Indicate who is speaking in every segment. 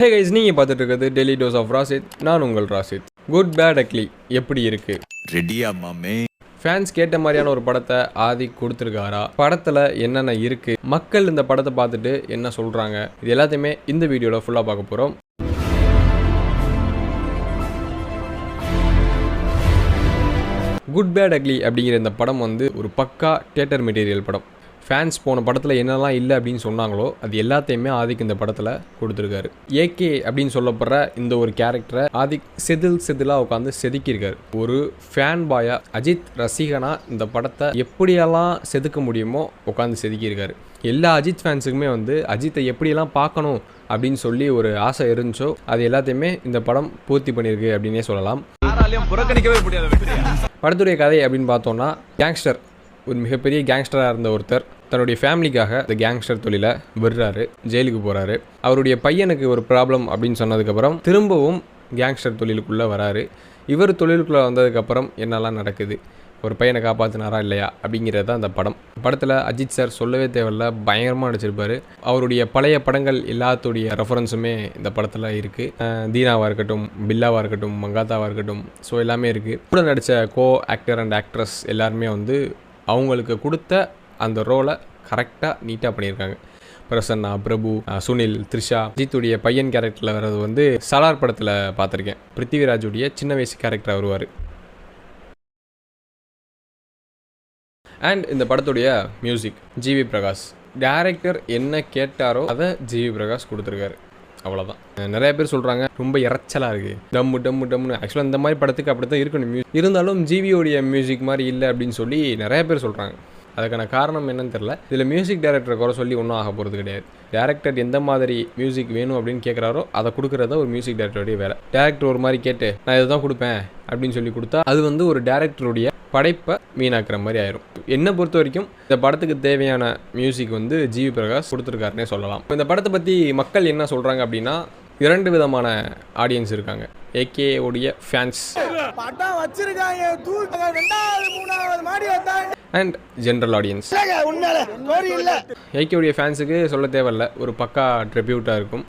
Speaker 1: Hey guys நீங்கள் பார்த்துட்டு இருக்கிறது டெய்லி டோஸ் ஆஃப் ராசித் நான் உங்கள் ராசித் குட் பேட் அக்லி எப்படி இருக்கு?
Speaker 2: ரெடியா மாமே?
Speaker 1: ஃபேன்ஸ் கேட்ட மாதிரியான ஒரு படத்தை ஆதி கொடுத்துருக்காரா? படத்தில் என்னென்ன இருக்கு? மக்கள் இந்த படத்தை பார்த்துட்டு என்ன சொல்கிறாங்க இது எல்லாத்தையுமே இந்த வீடியோவில் ஃபுல்லாக பார்க்க போகிறோம் குட் பேட் அக்லி அப்படிங்கிற இந்த படம் வந்து ஒரு பக்கா தியேட்டர் மெட்டீரியல் படம். ஃபேன்ஸ் போன படத்தில் என்னெல்லாம் இல்லை அப்படின்னு சொன்னாங்களோ அது எல்லாத்தையுமே ஆதிக் இந்த படத்தில் கொடுத்துருக்காரு. ஏகே அப்படின்னு சொல்லப்படுற இந்த ஒரு கேரக்டரை ஆதிக் செதில் செதிலாக உட்காந்து செதுக்கியிருக்காரு. ஒரு ஃபேன் பாயா அஜித் ரசிகனா இந்த படத்தை எப்படியெல்லாம் செதுக்க முடியுமோ உட்காந்து செதுக்கியிருக்காரு. எல்லா அஜித் ஃபேன்ஸுக்குமே வந்து அஜித்தை எப்படியெல்லாம் பார்க்கணும் அப்படின்னு சொல்லி ஒரு ஆசை இருந்துச்சோ அது எல்லாத்தையுமே இந்த படம் பூர்த்தி பண்ணியிருக்கு அப்படின்னே சொல்லலாம். படத்துடைய கதை அப்படின்னு பார்த்தோம்னா கேங்ஸ்டர் ஒரு மிகப்பெரிய கேங்ஸ்டராக இருந்த ஒருத்தர் தன்னுடைய ஃபேமிலிக்காக இந்த கேங்ஸ்டர் தொழிலை விடுறாரு ஜெயிலுக்கு போகிறாரு அவருடைய பையனுக்கு ஒரு ப்ராப்ளம் அப்படின்னு சொன்னதுக்கப்புறம் திரும்பவும் கேங்ஸ்டர் தொழிலுக்குள்ளே வராரு. இவர் தொழிலுக்குள்ளே வந்ததுக்கப்புறம் என்னெல்லாம் நடக்குது ஒரு பையனை காப்பாற்றினாரா இல்லையா அப்படிங்கிறது தான் அந்த படம். படத்தில் அஜித் சார் சொல்லவே தேவையில்ல பயங்கரமாக நடிச்சிருப்பார். அவருடைய பழைய படங்கள் எல்லாத்துடைய ரெஃபரன்ஸுமே இந்த படத்தில் இருக்குது தீனாவாக இருக்கட்டும் பில்லாவாக இருக்கட்டும் மங்காத்தாவாக இருக்கட்டும் ஸோ எல்லாமே இருக்குது கூட நடித்த கோ ஆக்டர் அண்ட் ஆக்ட்ரஸ் எல்லாருமே வந்து அவங்களுக்கு கொடுத்த அந்த ரோலை கரெக்டாக நீட்டாக பண்ணியிருக்காங்க. பிரசன்னா பிரபு சுனில் த்ரிஷா அஜித்துடைய பையன் கேரக்டரில் வர்றது வந்து சலார் படத்தில் பார்த்துருக்கேன். பிருத்திவிராஜுடைய சின்ன வயசு கேரக்டர் வருவார். அண்ட் இந்த படத்துடைய மியூசிக் ஜிவி பிரகாஷ். டேரக்டர் என்ன கேட்டாரோ அதை ஜிவி பிரகாஷ் கொடுத்துருக்காரு. அவ்வளோதான் நிறைய பேர் சொல்கிறாங்க ரொம்ப இறைச்சலாக இருக்குது டம்மு டம்மு டம்னு ஆக்சுவலாக இந்த மாதிரி படத்துக்கு அப்படி தான் இருக்கணும். மியூ இருந்தாலும் ஜிவியோடைய மியூசிக் மாதிரி இல்லை அப்படின்னு சொல்லி நிறைய பேர் சொல்கிறாங்க அதுக்கான காரணம் என்னன்னு தெரில இதில் மியூசிக் டைரக்டரை குறை சொல்லி ஒன்றும் ஆக போகிறது கிடையாது. டேரக்டர் எந்த மாதிரி மியூசிக் வேணும் அப்படின்னு கேட்குறாரோ அதை கொடுக்குறத ஒரு மியூசிக் டைரக்டருடைய வேலை. டேரக்டர் ஒரு மாதிரி கேட்டு நான் இதை தான் கொடுப்பேன் அப்படின்னு சொல்லி கொடுத்தா அது வந்து ஒரு டேரக்டருடைய படைப்பை வீணாக்குற மாதிரி ஆயிரும். என்னை பொறுத்த வரைக்கும் இந்த படத்துக்கு தேவையான மியூசிக் வந்து ஜிவி பிரகாஷ் கொடுத்துருக்காருன்னே சொல்லலாம். இந்த படத்தை பற்றி மக்கள் என்ன சொல்கிறாங்க அப்படின்னா இரண்டு விதமான ஆடியன்ஸ் இருக்காங்க. ஏகே உடைய ஃபேன்ஸ்
Speaker 3: பட்டம் வச்சிருக்காங்க.
Speaker 1: அண்ட் ஜென்ரல் ஆடியன்ஸ் ஏகேவுடைய ஃபேன்ஸுக்கு சொல்ல தேவையில்ல. ஒரு பக்கா ட்ரிபியூட்டாக இருக்கும்.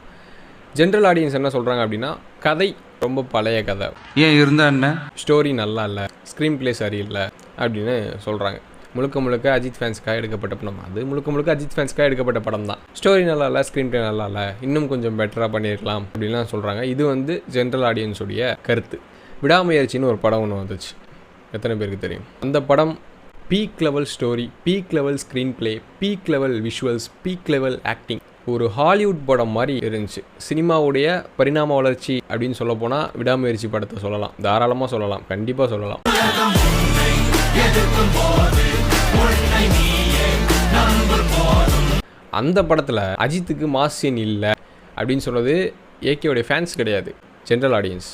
Speaker 1: ஜென்ரல் ஆடியன்ஸ் என்ன சொல்கிறாங்க அப்படின்னா கதை ரொம்ப பழைய கதை.
Speaker 4: ஏன் இருந்தா என்ன?
Speaker 1: ஸ்டோரி நல்லா இல்லை ஸ்க்ரீன் ப்ளே சரியில்லை அப்படின்னு சொல்கிறாங்க முழுக்க முழுக்க அஜித் ஃபேன்ஸ்க்காக எடுக்கப்பட்ட படம். அது முழுக்க முழுக்க அஜித் ஃபேன்ஸ்க்காக எடுக்கப்பட்ட படம் தான். ஸ்டோரி நல்லா இல்லை ஸ்க்ரீன் ப்ளே நல்லா இல்லை இன்னும் கொஞ்சம் பெட்டராக பண்ணியிருக்கலாம் அப்படின்லாம் சொல்கிறாங்க இது வந்து ஜென்ரல் ஆடியன்ஸுடைய கருத்து. விடாமுயற்சின்னு ஒரு படம் ஒன்று வந்துச்சு. எத்தனை பேருக்கு தெரியும்? அந்த படம் peak level story peak level screen play peak level visuals peak level acting ஒரு ஹாலிவுட் படம் மாதிரி இருந்துச்சு. சினிமாவுடைய பரிணாம வளர்ச்சி அப்படின்னு சொல்ல போனால் விடாமுயற்சி படத்தை சொல்லலாம். தாராளமாக சொல்லலாம். கண்டிப்பாக சொல்லலாம். அந்த படத்தில் அஜித்துக்கு மாஸ் சீன் இல்லை அப்படின்னு சொல்றது ஏகேவுடைய ஃபேன்ஸ் கிடையாது. ஜென்ரல் ஆடியன்ஸ்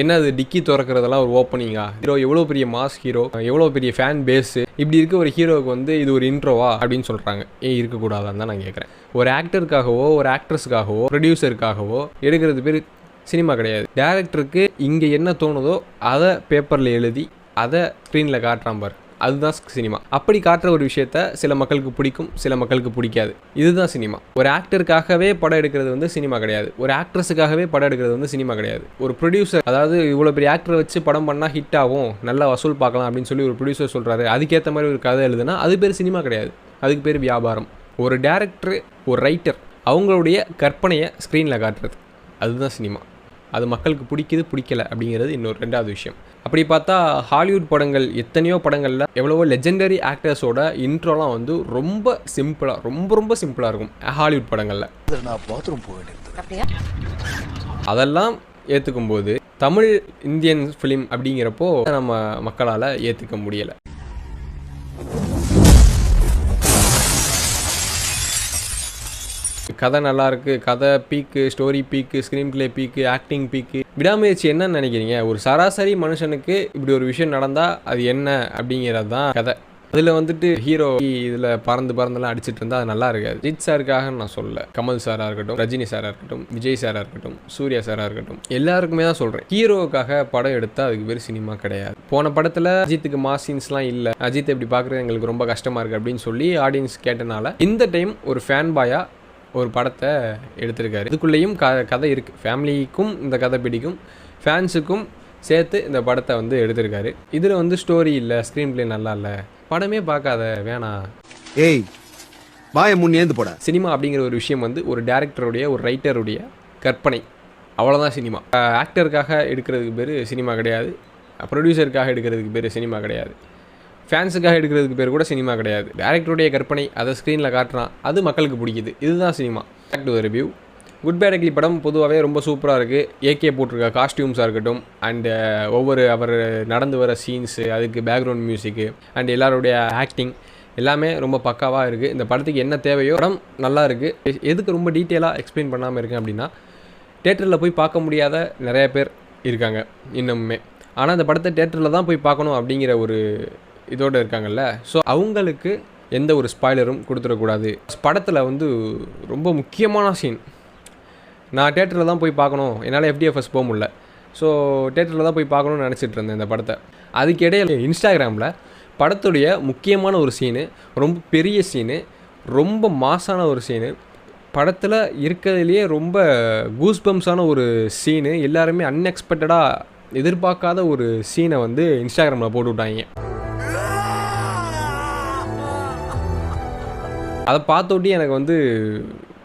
Speaker 1: என்ன அது டிக்கி திறக்கிறதெல்லாம் ஒரு ஓப்பனிங்கா ஹீரோ எவ்வளோ பெரிய மாஸ் ஹீரோ எவ்வளோ பெரிய ஃபேன் பேஸு இப்படி இருக்க ஒரு ஹீரோவுக்கு வந்து இது ஒரு இன்ட்ரோவா அப்படின்னு சொல்கிறாங்க ஏன் இருக்கக்கூடாதான்னு தான் நான் கேட்குறேன் ஒரு ஆக்டருக்காகவோ ஒரு ஆக்ட்ரஸுக்காகவோ ப்ரொடியூசருக்காகவோ எடுக்கிறது பேர் சினிமா கிடையாது. டேரக்டருக்கு இங்கே என்ன தோணுதோ அதை பேப்பரில் எழுதி அதை ஸ்க்ரீனில் காட்டுறான் பாரு. அதுதான் சினிமா. அப்படி காட்டுற ஒரு விஷயத்த சில மக்களுக்கு பிடிக்கும் சில மக்களுக்கு பிடிக்காது. இதுதான் சினிமா. ஒரு ஆக்டருக்காகவே படம் எடுக்கிறது வந்து சினிமா கிடையாது. ஒரு ஆக்ட்ரஸுக்காகவே படம் எடுக்கிறது வந்து சினிமா கிடையாது. ஒரு ப்ரொடியூசர் அதாவது இவ்வளோ பெரிய ஆக்டரை வச்சு படம் பண்ணால் ஹிட் ஆகும் நல்லா வசூல் பார்க்கலாம் அப்படின்னு சொல்லி ஒரு ப்ரொடியூசர் சொல்கிறாரு அதுக்கேற்ற மாதிரி ஒரு கதை எழுதுனா அது பேர் சினிமா கிடையாது. அதுக்கு பேர் வியாபாரம். ஒரு டேரக்டர் ஒரு ரைட்டர் அவங்களுடைய கற்பனையை ஸ்க்ரீனில் காட்டுறது. அதுதான் சினிமா. அது மக்களுக்கு பிடிக்குது பிடிக்கல அப்படிங்கிறது இன்னொரு ரெண்டாவது விஷயம். அப்படி பார்த்தா ஹாலிவுட் படங்கள் எத்தனையோ படங்களில் எவ்வளவோ லெஜெண்டரி ஆக்டர்ஸோட இன்ட்ரோலாம் வந்து ரொம்ப சிம்பிளாக ரொம்ப ரொம்ப சிம்பிளாக இருக்கும் ஹாலிவுட் படங்களில். அதெல்லாம் ஏற்றுக்கும் போது தமிழ் இந்தியன் ஃபிலிம் அப்படிங்கிறப்போ நம்ம மக்களால் ஏற்றுக்க முடியலை. கதை நல்லாயிருக்கு கதை peak story peak screenplay peak acting peak விடாமுயற்சி என்னன்னு நினைக்கிறீங்க? ஒரு சராசரி மனுஷனுக்கு இப்படி ஒரு விஷயம் நடந்தால் அது என்ன அப்படிங்கிறது தான் கதை. அதில் வந்துட்டு ஹீரோ இதில் பறந்து பறந்துலாம் அடிச்சிட்டு இருந்தால் அது நல்லா இருக்காது. ஜித் சாருக்காக நான் சொல்லல. கமல் சாராக இருக்கட்டும் ரஜினி சாராக இருக்கட்டும் விஜய் சாராக இருக்கட்டும் சூர்யா சாராக இருக்கட்டும் எல்லாருக்குமே தான் சொல்கிறேன் ஹீரோவுக்காக படம் எடுத்தால் அதுக்கு பேர் சினிமா கிடையாது. போன படத்தில் அஜித்துக்கு மாஸ் சீன்ஸ்லாம் இல்லை. அஜித் எப்படி பார்க்குறது எங்களுக்கு ரொம்ப கஷ்டமாக இருக்குது அப்படின்னு சொல்லி ஆடியன்ஸ் கேட்டனால இந்த டைம் ஒரு ஃபேன் பாயாக ஒரு படத்தை எடுத்திருக்காரு. இதுக்குள்ளேயும் க கதை இருக்குது ஃபேமிலிக்கும் இந்த கதை பிடிக்கும். ஃபேன்ஸுக்கும் சேர்த்து இந்த படத்தை வந்து எடுத்திருக்காரு. இதில் வந்து ஸ்டோரி இல்லை ஸ்க்ரீன் ப்ளே நல்லா இல்லை. படமே பார்க்காத வேணாம்
Speaker 2: ஏய் வாய முன்னேந்து போட.
Speaker 1: சினிமா அப்படிங்கிற ஒரு விஷயம் வந்து ஒரு டேரக்டருடைய ஒரு ரைட்டருடைய கற்பனை. அவ்வளோதான் சினிமா. ஆக்டருக்காக எடுக்கிறதுக்கு பேர் சினிமா கிடையாது. ப்ரொடியூசருக்காக எடுக்கிறதுக்கு பேர் சினிமா கிடையாது. ஃபேன்ஸுக்காக எடுக்கிறதுக்கு பேர் கூட சினிமா கிடையாது. டேரக்டருடைய கற்பனை அதை ஸ்க்ரீனில் காட்டுறான். அது மக்களுக்கு பிடிக்குது. இதுதான் cinema. Back to review good bad ugly படம் பொதுவாகவே ரொம்ப சூப்பராக இருக்குது ஏகே போட்டிருக்க காஸ்டியூம்ஸாக இருக்கட்டும் அண்டு uh, ஒவ்வொரு அவர் நடந்து வர சீன்ஸு அதுக்கு பேக்ரவுண்ட் மியூசிக்கு அண்ட் எல்லாருடைய ஆக்டிங் எல்லாமே ரொம்ப பக்காவாக இருக்குது இந்த படத்துக்கு என்ன தேவையோ படம் நல்லா இருக்குது எதுக்கு ரொம்ப டீட்டெயிலாக எக்ஸ்பிளைன் பண்ணாமல் இருக்கேன் அப்படின்னா தேட்டரில் போய் பார்க்க முடியாத நிறைய பேர் இருக்காங்க இன்னமுமே. ஆனால் அந்த படத்தை தேட்டரில் தான் போய் பார்க்கணும் அப்படிங்கிற ஒரு இதோடு இருக்காங்கல்ல. ஸோ அவங்களுக்கு எந்த ஒரு ஸ்பாய்லரும் கொடுத்துடக்கூடாது. படத்தில் வந்து ரொம்ப முக்கியமான சீன் நான் தேட்டரில் தான் போய் பார்க்கணும். என்னால் எஃப்டிஎஃப்எஸ் போக முடியல. ஸோ தேட்டரில் தான் போய் பார்க்கணும்னு நினச்சிட்டு இருந்தேன் இந்த படத்தை. அதுக்கு இடையில இன்ஸ்டாகிராமில் படத்துடைய முக்கியமான ஒரு சீனு ரொம்ப பெரிய சீனு ரொம்ப மாசான ஒரு சீனு படத்தில் இருக்கிறதுலையே ரொம்ப கூஸ்பம்ஸான ஒரு சீனு எல்லாருமே அன்எக்ஸ்பெக்டடாக எதிர்பார்க்காத ஒரு சீனை வந்து இன்ஸ்டாகிராமில் போட்டு அதை பார்த்தோட்டி எனக்கு வந்து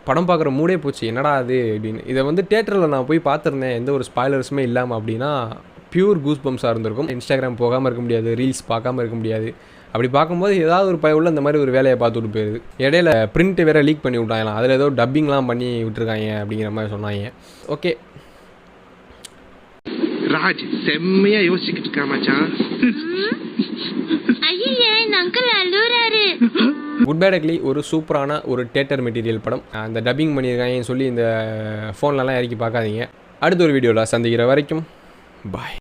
Speaker 1: படம் பார்க்குற மூடே போச்சு. என்னடா அது அப்படின்னு. இதை வந்து தேட்டரில் நான் போய் பார்த்துருந்தேன். எந்த ஒரு ஸ்பாய்லர்ஸுமே இல்லாமல் அப்படின்னா பியூர் கூஸ் பம்ஸாக இருந்திருக்கும். இன்ஸ்டாகிராம் போகாமல் இருக்க முடியாது. ரீல்ஸ் பார்க்காம இருக்க முடியாது. அப்படி பார்க்கும்போது ஏதாவது ஒரு பயவுள்ள இந்த மாதிரி ஒரு வேலையை பார்த்துட்டு போயிருது. இடையில பிரிண்ட் வேற லீக் பண்ணி விட்டாங்களாம் அதில் ஏதோ டப்பிங்லாம் பண்ணி விட்டுருக்காங்க அப்படிங்கிற மாதிரி சொன்னாங்க. ஓகே
Speaker 4: ராஜ் செம்மையா யோசிச்சுக்கிட்டு இருக்கா
Speaker 1: குட் பேட் அக்லி ஒரு சூப்பரான ஒரு தேட்டர் மெட்டீரியல் படம். அந்த டப்பிங் பண்ணியிருக்காங்கன்னு சொல்லி இந்த ஃபோன்லலாம் இறக்கி பார்க்காதீங்க. அடுத்த ஒரு வீடியோவில் சந்திக்கிற வரைக்கும் பாய்